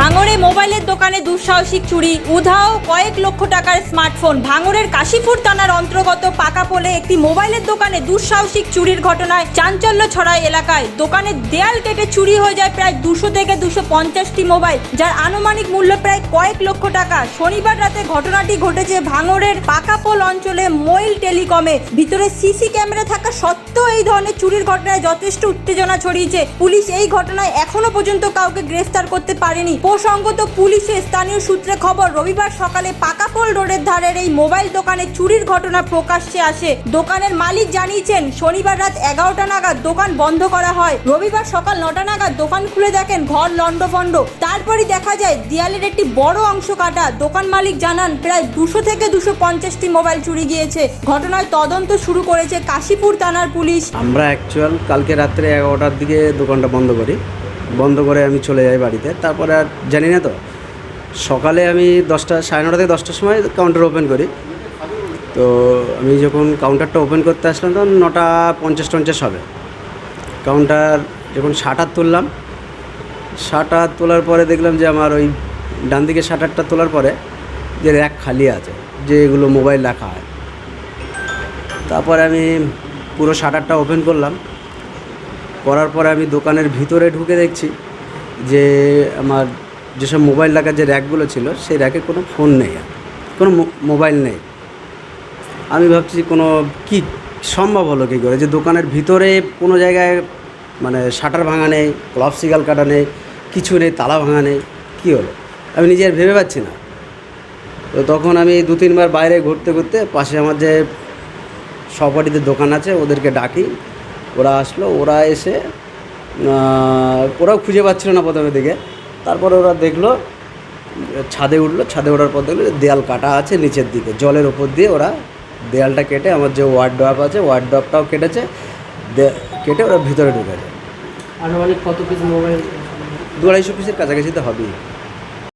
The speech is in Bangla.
ভাঙড়ে মোবাইলের দোকানে দুঃসাহসিক চুরি, উধাও কয়েক লক্ষ টাকার স্মার্টফোন। ভাঙড়ের কাশীপুর থানার অন্তর্গত পাকাপোলে একটি মোবাইলের দোকানে দুঃসাহসিক চুরির ঘটনায় চাঞ্চল্য ছড়ায় এলাকায়। দোকানের দেয়াল কেটে চুরি হয়ে যায় প্রায় দুশো থেকে দুশো পঞ্চাশটি মোবাইল, যার আনুমানিক মূল্য প্রায় কয়েক লক্ষ টাকা। শনিবার রাতে ঘটনাটি ঘটেছে ভাঙড়ের পাকাপোল অঞ্চলে মোইল টেলিকমে। ভিতরে সিসি ক্যামেরা থাকা সত্ত্বেও এই ধরনের চুরির ঘটনায় যথেষ্ট উত্তেজনা ছড়িয়েছে। পুলিশ এই ঘটনায় এখনও পর্যন্ত কাউকে গ্রেফতার করতে পারেনি। প্রসঙ্গত পুলিশের স্থানীয় সূত্রে খবর, রবিবার সকালে পাকাপোল রোডের ধারের এই মোবাইল দোকানে চুরির ঘটনা প্রকাশ্যে আসে। দোকানের মালিক জানিয়েছেন, শনিবার রাত এগারোটা নাগাদ দোকান বন্ধ করা হয়। রবিবার সকাল নটা নাগাদ দোকান খুলে দেখেন ঘর লন্ডভন্ড তারপরই দেখা যায়, দেয়ালের একটি বড় অংশ কাটা। দোকান মালিক জানান, প্রায় দুশো থেকে দুশো পঞ্চাশটি মোবাইল চুরি গিয়েছে। ঘটনায় তদন্ত শুরু করেছে কাশীপুর থানার পুলিশ। আমরা অ্যাকচুয়াল কালকে রাত্রে এগারোটার দিকে দোকানটা বন্ধ করি। বন্ধ করে আমি চলে যাই বাড়িতে। তারপরে আর জানি না তো, সকালে আমি দশটা, সাড়ে নটা থেকে দশটার সময় কাউন্টার ওপেন করি। তো আমি যখন কাউন্টারটা ওপেন করতে আসলাম তখন নটা পঞ্চাশ টঞ্চাশ হবে। কাউন্টার যখন শাটার তুললাম শাটার তোলার পরে দেখলাম যে আমার ওই ডান দিকে শাটারটা তোলার পরে যে র্যাক খালি আছে, যে এগুলো মোবাইল রাখা হয়। তারপরে আমি পুরো শাটারটা ওপেন করলাম। করার পরে আমি দোকানের ভিতরে ঢুকে দেখছি যে আমার যেসব মোবাইল রাখার যে র্যাকগুলো ছিল, সেই র্যাকে কোনো ফোন নেই কোনো মোবাইল নেই। আমি ভাবছি কোনো, কি সম্ভব হলো কী করে? যে দোকানের ভিতরে কোনো জায়গায় মানে শাটার ভাঙা নেই ক্লব সিগাল কাটা নেই, কিছু নেই, তালা ভাঙা নেই, কী হলো? আমি নিজে আর ভেবে পাচ্ছি না। তো তখন আমি দু তিনবার বাইরে ঘুরতে ঘুরতে পাশে আমার যে সহপাঠীদের দোকান আছে, ওদেরকে ডাকি ওরা আসলো ওরা এসে ওরাও খুঁজে পাচ্ছিল না প্রথমে দিকে। তারপরে ওরা দেখল ছাদে উঠল ছাদে ওঠার পর দেখল দেয়াল কাটা আছে নিচের দিকে। জলের ওপর দিয়ে ওরা দেয়ালটা কেটে আমার যে ওয়ার্ড ড্রপ আছে ওয়ার্ড ড্রপটাও কেটেছে কেটে ওরা ভিতরে ঢুকেছে। আনুমানিক কত পিস মোবাইল দু আড়াইশো পিসের কাছাকাছি তো হবেই।